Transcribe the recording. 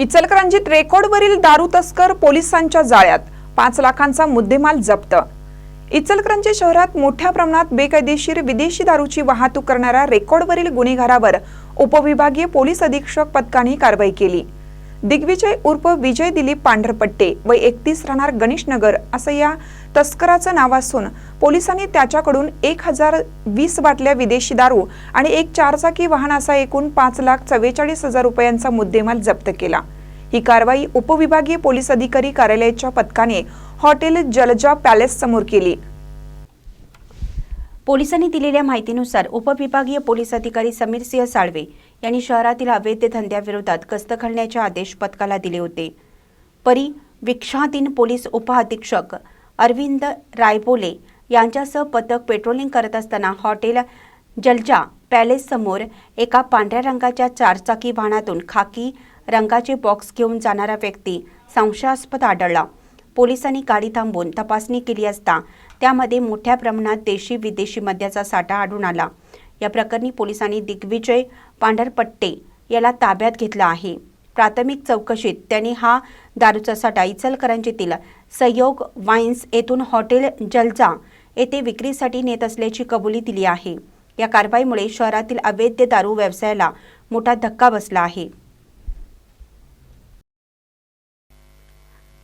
इचलकरंजीत रेकॉर्डवरील दारू तस्कर पोलिसांच्या जाळ्यात पाच लाखांचा मुद्देमाल जप्त. इचलकरंजी शहरात मोठ्या प्रमाणात बेकायदेशीर विदेशी दारूची वाहतूक करणाऱ्या रेकॉर्डवरील गुन्हेगारावर उपविभागीय पोलीस अधीक्षक पथकाने कारवाई केली. दिग्विजय उर्फ विजय दिलीप पांढरपट्टे व एकतीस राहणार गणेशनगर असं या तस्कराचं नाव असून पोलिसांनी त्याच्याकडून एक हजार वीस बाटल्या विदेशी दारू आणि एक चारचाकी वाहन असा एकूण पाच लाख चव्वेचाळीस हजार रुपयांचा मुद्देमाल जप्त केला. ही कारवाई उपविभागीय पोलीस अधिकारी कार्यालयाच्या पथकाने हॉटेल जलजा पॅलेस समोर केली. पोलिसांनी दिलेल्या माहितीनुसार उपविभागीय पोलीस अधिकारी समीर सिंह साळवे यांनी शहरातील अवैध धंद्याविरोधात गस्त घालण्याचे आदेश पथकाला दिले होते. परी विक्षाधीन पोलीस उपअधीक्षक अरविंद रायबोले यांच्यासह पथक पेट्रोलिंग करत असताना हॉटेल जलजा पॅलेस समोर एका पांढऱ्या रंगाच्या चारचाकी वाहनातून खाकी रंगाचे बॉक्स घेऊन जाणारा व्यक्ती संशयास्पद आढळला. पोलिसांनी गाडी थांबवून तपासणी केली असता त्यामध्ये मोठ्या प्रमाणात देशी विदेशी मद्याचा साठा आढळून आला. या प्रकरणी पोलिसांनी दिग्विजय पांढरपट्टे याला ताब्यात घेतला आहे. प्राथमिक चौकशीत त्यांनी हा दारूचा साठा इचलकरंजीतील सहयोग वाईन्स येथून हॉटेल जलजा येथे विक्रीसाठी नेत असल्याची कबुली दिली आहे. या कारवाईमुळे शहरातील अवैध दारू व्यवसायाला मोठा धक्का बसला आहे.